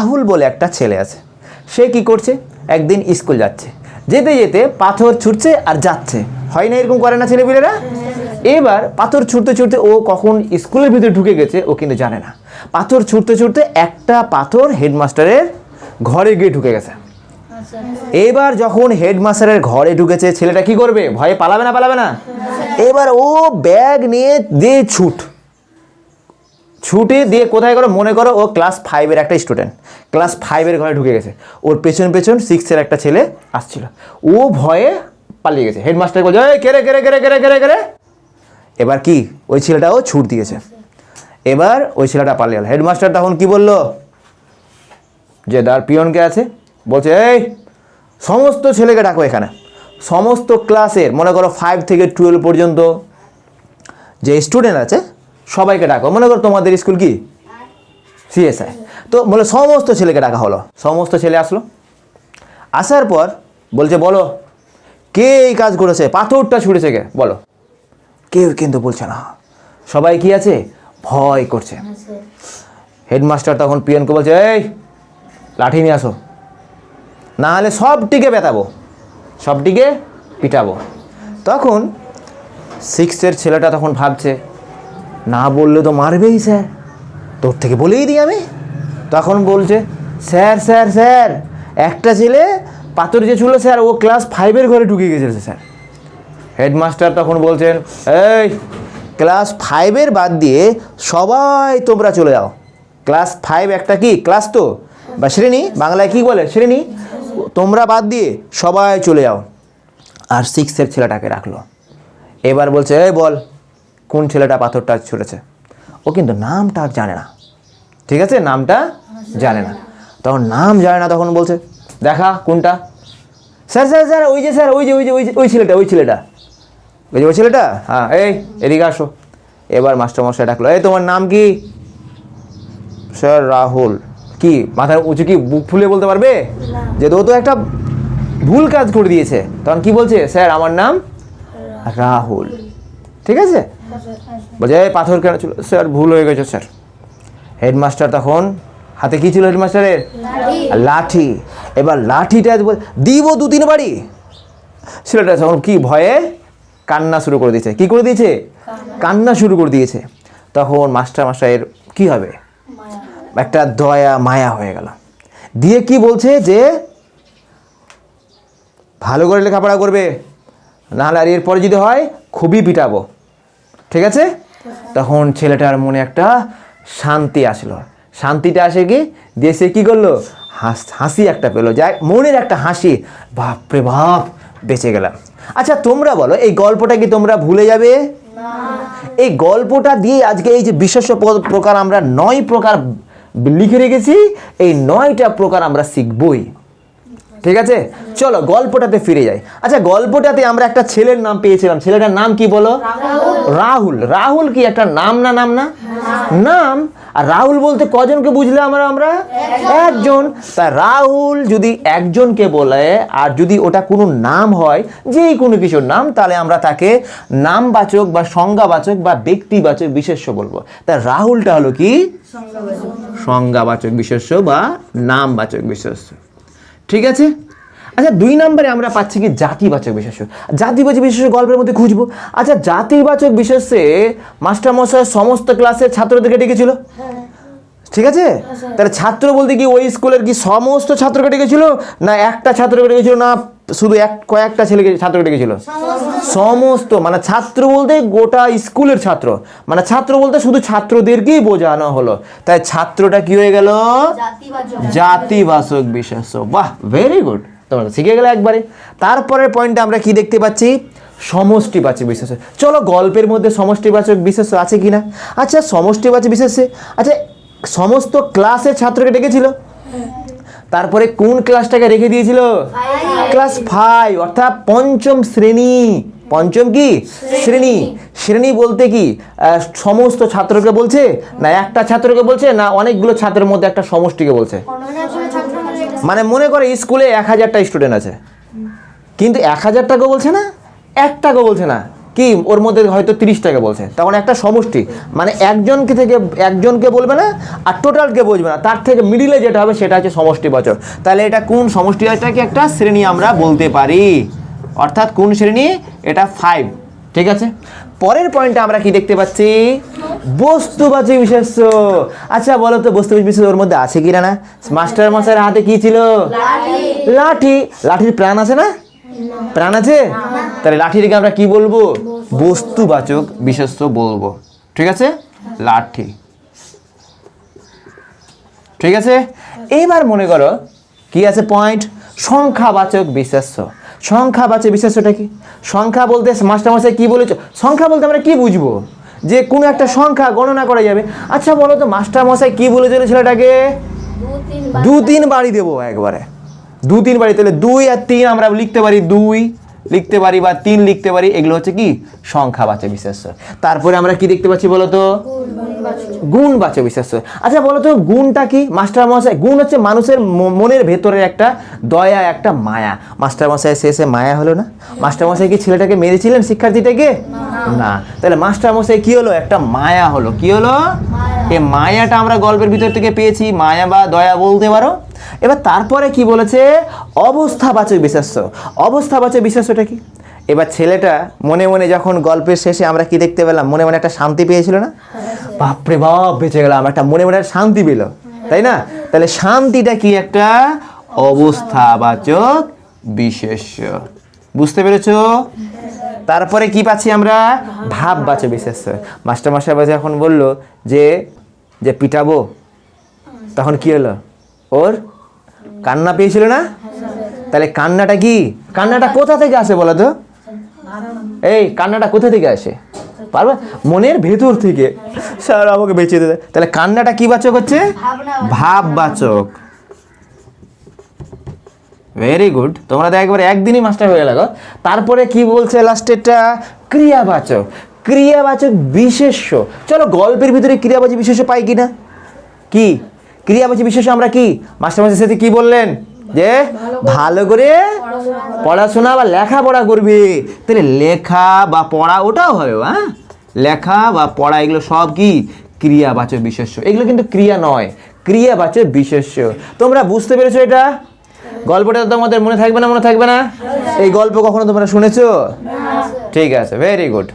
আহুল বলে একটা ছেলে আছে। সে কি করছে? একদিন স্কুল যাচ্ছে। যেতে যেতে পাথর ছুটছে আর যাচ্ছে। হয় না এরকম করে না ছেলেপিলেরা? এবার পাথর ছুটতে ছুটতে ও কখন স্কুলের ভিতরে ঢুকে গেছে, ও কিন্তু জানে না। পাথর ছুটতে ছুটতে একটা পাথর হেডমাস্টারের ঘরে গিয়ে ঢুকে গেছে। এবার যখন হেডমাস্টারের ঘরে ঢুকেছে, ছেলেটা কি করবে? ভয়ে পালাবে না পালাবে না? এবার ও ব্যাগ নিয়ে দিয়ে ছুট ছুটে দিয়ে কোথায় করো, মনে করো ও ক্লাস ফাইভের একটা স্টুডেন্ট ক্লাস ফাইভের ঘরে ঢুকে গেছে। ওর পেছন পেছন সিক্সের একটা ছেলে আসছিল। ও ভয়ে পালিয়ে গেছে। হেডমাস্টার বলছে, এই কেরে কেরে কেরে কেরে কেরে কেরে এবার কি? ওই ছেলেটাও ছুট দিয়েছে। এবার ওই ছেলেটা পালিয়ে গেল। হেডমাস্টার তখন কি বলল? যে তার পিয়নকে আছে? বলছে, এই, সমস্ত ছেলেকে ডাকো এখানে। সমস্ত ক্লাসের মনে করো ফাইভ থেকে টুয়েলভ পর্যন্ত যে স্টুডেন্ট আছে সবাইকে ডাকো। মনে করো তোমাদের স্কুল কি? সিএসআই। তো বলে সমস্ত ছেলেকে ডাকা হলো। সমস্ত ছেলে আসলো। আসার পর বলছে বলো কে এই কাজ করেছে? পাথরটা ছুঁড়েছে কে? বলো। কেউ কিন্তু বলছে না। সবাই কি আছে? ভয় করছে। হেডমাস্টার তখন পিয়নকে বলছে এই লাঠি নিয়ে আসো। না হলে সবটিকে বেতাবো সবটিকে পিটাবো। তখন সিক্সের ছেলেটা তখন ভাবছে না বললে তো মারবেই, স্যার। তোর থেকে বলেই দিই আমি। তখন বলছে, স্যার স্যার স্যার, একটা ছেলে পাথর যে ছিল স্যার, ও ক্লাস ফাইভের ঘরে ঢুকে গেছে স্যার। হেডমাস্টার তখন বলছেন, এই, ক্লাস ফাইভের বাদ দিয়ে সবাই তোমরা চলে যাও। ক্লাস ফাইভ একটা কি? ক্লাস তো? বা শ্রেণি? বাংলায় কি বলে? শ্রেণি? তোমরা বাদ দিয়ে সবাই চলে যাও। আর সিক্সের ছেলেটাকে রাখল। এবার বলছে, এই, বল কোন ছেলেটা পাথরটা ছুঁড়েছে? ও কিন্তু নামটা আর জানে না। ঠিক আছে? নামটা জানে না। তখন নাম জানে না তখন বলছে দেখা কোনটা? স্যার স্যার স্যার ওই যে স্যার ওই যে ওই যে ওই যে ওই ছেলেটা ওই ছেলেটা। ওই যে ওই ছেলেটা? হ্যাঁ এই এদিকে আসো। এবার মাস্টারমশাই ডাকলো এই তোমার নাম কি? স্যার রাহুল। কি মাথার উঁচু কি বুক ফুলে বলতে পারবে? যে তো একটা ভুল কাজ করে দিয়েছে। তখন কি বলছে? স্যার আমার নাম রাহুল। ঠিক আছে? বলছে এই পাথর কেন ছিল? স্যার ভুল হয়ে গেছে স্যার। হেডমাস্টার তখন হাতে কি ছিল হেডমাস্টারের লাঠি। এবার লাঠিটা দিব দু তিন বাড়ি। ছেলেটা তখন কি ভয়ে কান্না শুরু করে দিয়েছে। কি করে দিয়েছে? কান্না। শুরু করে দিয়েছে। তখন মাস্টার মাস্টারের কি হবে? একটা দয়া মায়া হয়ে গেল। দিয়ে কি বলছে যে ভালো করে লেখাপড়া করবে নাহলে আর এরপরে যদি হয় খুবই পিটাবো। ঠিক আছে? তখন ছেলেটার মনে একটা শান্তি আসলো। শান্তিটা আসে কি? দিয়ে সে কী করল? হাস হাসি একটা পেল। যাই মনের একটা হাসি। বাপরে বাপ বেঁচে গেলাম। আচ্ছা তোমরা বলো এই গল্পটা কি তোমরা ভুলে যাবে? এই গল্পটা দিয়ে আজকে এই যে বিশেষ প্রকার আমরা নয় প্রকার লিখে রেখেছি এই নয়টা প্রকার আমরা শিখবই। ঠিক আছে? চলো গল্পটাতে ফিরে যাই। আচ্ছা গল্পটাতে আমরা একটা ছেলের নাম পেয়েছিলাম। ছেলেটার নাম কি বলো? রাহুল। রাহুল কি একটা নাম না নাম না? নাম। আর রাহুল বলতে কজনকে বুঝলে আমরা আমরা? একজন। তা রাহুল যদি একজনকে বলে আর যদি ওটা কোনো নাম হয় যেই কোনো কিছুর নাম তাহলে আমরা তাকে নামবাচক বা সংজ্ঞাবাচক বা ব্যক্তিবাচক বিশেষ্য বলব। তা রাহুলটা হলো কি? সংজ্ঞাবাচক। বিশেষ্য বা নামবাচক বিশেষ্য। ঠিক আছে? আচ্ছা দুই নম্বরে আমরা পাচ্ছি কি জাতিবাচক বিশেষ জাতিবাচক বিশেষ গল্পের মধ্যে খুঁজবো। আচ্ছা জাতিবাচক বিশেষে মাস্টারমশাই সমস্ত ক্লাসের ছাত্রদেরকে ডেকেছিল? ঠিক আছে? তাহলে ছাত্র বলতে কি ওই স্কুলের কি সমস্ত ছাত্রকে ডেকেছিল? না একটা ছাত্রকে ডেকেছিল না শুধু এক কয়েকটা ছেলেকে ছাত্রকে ডেকেছিল। সমস্ত মানে ছাত্র বলতে গোটা স্কুলের ছাত্র। মানে ছাত্র বলতে শুধু ছাত্রদেরকেই বোঝানো হলো। তাই ছাত্রটা কি হয়ে গেল? জাতিবাচক। বিশেষ্য বাহ ভেরি গুড তোমরা শিখে গেলে একবারে। তারপরের পয়েন্টে আমরা কি দেখতে পাচ্ছি? সমষ্টিবাচক বিশেষ্য চলো গল্পের মধ্যে সমষ্টিবাচক বিশেষ্য আছে কি না আচ্ছা সমষ্টিবাচক বিশেষ্যে আচ্ছা সমস্ত ক্লাসের ছাত্রকে ডেকেছিল? তারপরে কোন ক্লাসটাকে রেখে দিয়েছিল? ক্লাস ফাইভ অর্থাৎ পঞ্চম শ্রেণি। পঞ্চম কি? শ্রেণি। শ্রেণি। বলতে কি? সমস্ত ছাত্রকে বলছে? না একটা ছাত্রকে বলছে না অনেকগুলো ছাত্রের মধ্যে একটা সমষ্টিকে বলছে। মানে মনে করে স্কুলে এক হাজারটা স্টুডেন্ট আছে। কিন্তু এক হাজারটাকেও বলছে না? একটাকেও বলছে না। কি ওর মধ্যে হয়তো তিরিশ টাকা বলছে। তখন একটা সমষ্টি। মানে একজনকে থেকে একজনকে বলবে না আর টোটালকে বুঝবে না। তার থেকে মিডিলে যেটা হবে সেটা হচ্ছে সমষ্টি সমষ্টিবাচক তাহলে এটা কোন সমষ্টিটাকে একটা শ্রেণি আমরা বলতে পারি। অর্থাৎ কোন শ্রেণি? এটা ফাইভ ঠিক আছে? পরের পয়েন্টে আমরা কি দেখতে পাচ্ছি? বস্তুবাচক বিশেষ্য। আচ্ছা বলো তো বস্তুবাচক বিশেষ ওর মধ্যে আছে কিনা না? মাস্টার মশাইয়ের হাতে কি ছিল? লাঠি। লাঠির প্রাণ আছে না? প্রাণ আছে? তাহলে লাঠিটিকে আমরা কি বলব? বস্তুবাচক বিশেষ্য বলব। ঠিক আছে? লাঠি। ঠিক আছে? এইবার মনে করো কি আছে পয়েন্ট সংখ্যাবাচক বিশেষ্য সংখ্যাবাচক বিশেষ্যটা কি? সংখ্যা বলতে মাস্টারমশাই কি বলেছ? সংখ্যা বলতে আমরা কি বুঝব? যে কোনো একটা সংখ্যা গণনা করা যাবে। আচ্ছা বলো তো মাস্টারমশাই কি বলেছিল ছেলেটাকে? দু তিন বাড়ি দেবো একবারে। দু তিন বাড়ি তাহলে দুই আর তিন আমরা লিখতে পারি দুই লিখতে পারি বা তিন লিখতে পারি এগুলো হচ্ছে কি? সংখ্যাবাচক বিশেষ্য। তারপরে আমরা কি দেখতে পাচ্ছি বলো তো গুণবাচক বিশেষ্য। আচ্ছা বলো তো গুণটা কি? মাস্টার মশাই গুণ হচ্ছে মানুষের মনের ভেতরের একটা দয়া একটা মায়া। মাস্টার মশাই শেষে মায়া হলো না? মাস্টার মশাই কি ছেলেটাকে মেরেছিলেন শিক্ষার্থীটাকে? না। তাহলে মাস্টার মশাই কি হলো? একটা মায়া হলো। কি হলো? এ মায়াটা আমরা গল্পের ভিতর থেকে পেয়েছি। মায়া বা দয়া বলতে পারো? এবার তারপরে কি বলেছে? অবস্থাবাচক বিশেষ্য। অবস্থাবাচক বিশেষ্যটা কি? এবার ছেলেটা মনে মনে যখন গল্পের শেষে আমরা কি দেখতে পেলাম? মনে মনে একটা শান্তি পেয়েছিল না? বাপরে বাপ, বেঁচে গেলাম। একটা মনে মনে একটা শান্তি পেল, তাই না? তাহলে শান্তিটা কি একটা? অবস্থাবাচক বিশেষ্য। বুঝতে পেরেছ? তারপরে কি পাচ্ছি আমরা? ভাব ভাববাচক বিশেষ্য। মাস্টারমশাই যখন বলল যে যে পিটাবো, তখন কি হলো? ওর কান্না পেয়েছিল না? তাহলে কান্নাটা কি? কান্নাটা কোথা থেকে আসে বলো তো? এই, কান্নাটা কোথা থেকে আসে? পারবে? মনের ভেতর থেকে। স্যার, আমাকে বেঁচে দেবে তাহলে কান্নাটা কি বাচক হচ্ছে? ভাববাচক। ভেরি গুড তোমরা তো একবার একদিনই মাস্টার হয়ে লাগো তারপরে কি বলছে লাস্টেরটা ক্রিয়াবাচক। ক্রিয়াবাচক বিশেষ্য। চলো গল্পের ভিতরে ক্রিয়াবাচক বিশেষ্য পাই কিনা? কি? ক্রিয়াবাচক বিশেষ্য আমরা কি? মাস্টার মাস্টার সাথে কি বললেন? যে ভালো করে পড়াশোনা বা লেখাপড়া করবে। তাহলে লেখা বা পড়া ওটাও হবে হ্যাঁ? লেখা বা পড়া এগুলো সব কি? ক্রিয়াবাচক বিশেষ্য। এগুলো কিন্তু ক্রিয়া নয় ক্রিয়াবাচক বিশেষ্য। তোমরা বুঝতে পেরেছ এটা? গল্পটা তোমাদের মনে থাকবে না মনে থাকবে না? এই গল্প কখনো তোমরা শুনেছো? ঠিক আছে ভেরি গুড